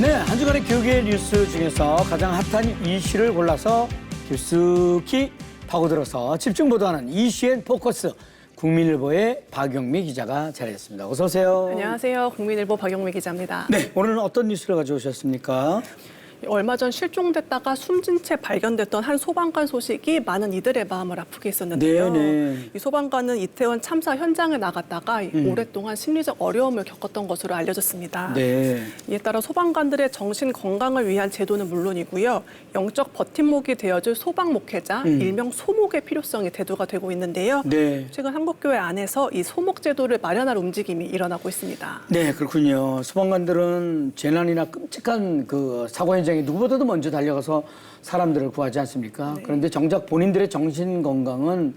네, 한 주간의 교육의 뉴스 중에서 가장 핫한 이슈를 골라서 깊숙이 파고들어서 집중 보도하는 이슈앤 포커스 국민일보의 박영미 기자가 자리했습니다. 어서 오세요. 안녕하세요. 국민일보 박영미 기자입니다. 네, 오늘은 어떤 뉴스를 가져오셨습니까? 얼마 전 실종됐다가 숨진 채 발견됐던 한 소방관 소식이 많은 이들의 마음을 아프게 했었는데요. 네, 네. 이 소방관은 이태원 참사 현장에 나갔다가 오랫동안 심리적 어려움을 겪었던 것으로 알려졌습니다. 네. 이에 따라 소방관들의 정신 건강을 위한 제도는 물론이고요. 영적 버팀목이 되어줄 소방 목회자, 일명 소목의 필요성이 대두가 되고 있는데요. 네. 최근 한국교회 안에서 이 소목 제도를 마련할 움직임이 일어나고 있습니다. 네, 그렇군요. 소방관들은 재난이나 끔찍한 그 사고 현장 에 누구보다도 먼저 달려가서 사람들을 구하지 않습니까? 그런데 정작 본인들의 정신 건강은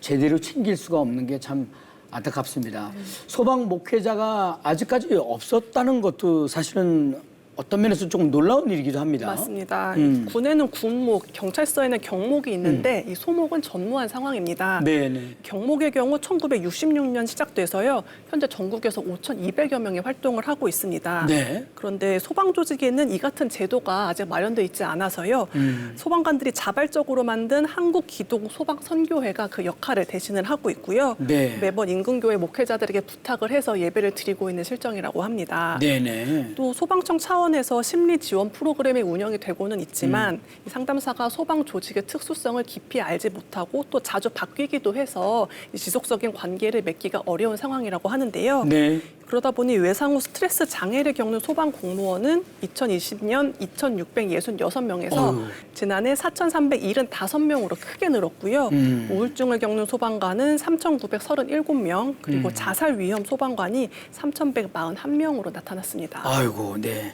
제대로 챙길 수가 없는 게 참 안타깝습니다. 소방 목회자가 아직까지 없었다는 것도 사실은 어떤 면에서 조금 놀라운 일이기도 합니다. 맞습니다. 음. 군에는 군목, 경찰서에는 경목이 있는데 이 소목은 전무한 상황입니다. 네, 네. 경목의 경우 1966년 시작돼서요. 현재 전국에서 5,200여 명이 활동을 하고 있습니다. 네. 그런데 소방 조직에는 이 같은 제도가 아직 마련돼 있지 않아서요. 음. 소방관들이 자발적으로 만든 한국 기독 소방 선교회가 그 역할을 대신을 하고 있고요. 네. 매번 인근교회 목회자들에게 부탁을 해서 예배를 드리고 있는 실정이라고 합니다. 네, 네. 또 소방청 차원 에서 심리 지원 프로그램이 운영이 되고는 있지만 음. 이 상담사가 소방 조직의 특수성을 깊이 알지 못하고 또 자주 바뀌기도 해서 이 지속적인 관계를 맺기가 어려운 상황이라고 하는데요. 네. 그러다 보니 외상 후 스트레스 장애를 겪는 소방 공무원은 2020년 2,666명에서 어휴. 지난해 4,375명으로 크게 늘었고요. 음. 우울증을 겪는 소방관은 3,937명, 그리고 음. 자살 위험 소방관이 3,141명으로 나타났습니다. 아이고, 네.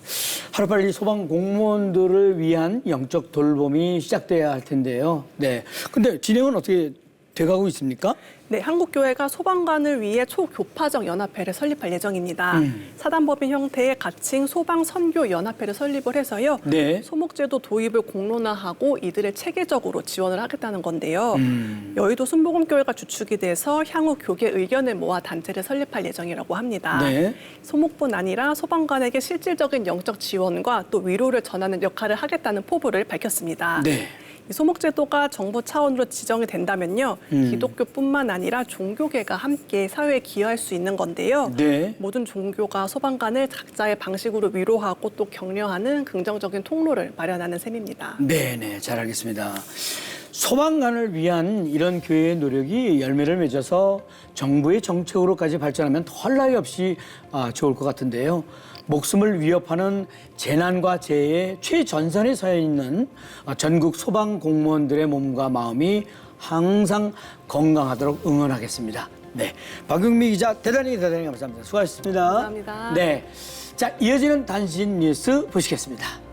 하루빨리 소방 공무원들을 위한 영적 돌봄이 시작돼야 할 텐데요. 네. 근데 진행은 어떻게 돼가고 있습니까? 네, 한국교회가 소방관을 위해 초교파적 연합회를 설립할 예정입니다. 음. 사단법인 형태의 가칭 소방선교연합회를 설립을 해서요. 네. 소목제도 도입을 공론화하고 이들을 체계적으로 지원을 하겠다는 건데요. 음. 여의도 순복음교회가 주축이 돼서 향후 교계 의견을 모아 단체를 설립할 예정이라고 합니다. 네. 소목뿐 아니라 소방관에게 실질적인 영적 지원과 또 위로를 전하는 역할을 하겠다는 포부를 밝혔습니다. 네. 이 소목제도가 정부 차원으로 지정이 된다면요, 음. 기독교뿐만 아니라 종교계가 함께 사회에 기여할 수 있는 건데요. 네. 모든 종교가 소방관을 각자의 방식으로 위로하고 또 격려하는 긍정적인 통로를 마련하는 셈입니다. 네 네, 잘 알겠습니다. 소방관을 위한 이런 교회의 노력이 열매를 맺어서 정부의 정책으로까지 발전하면 덜 나위 없이 아, 좋을 것 같은데요. 목숨을 위협하는 재난과 재해의 최전선에 서 있는 아, 전국 소방 공무원들의 몸과 마음이 항상 건강하도록 응원하겠습니다. 네, 박용미 기자 대단히 대단히 감사합니다. 수고하셨습니다. 감사합니다. 네, 자 이어지는 단신 뉴스 보시겠습니다.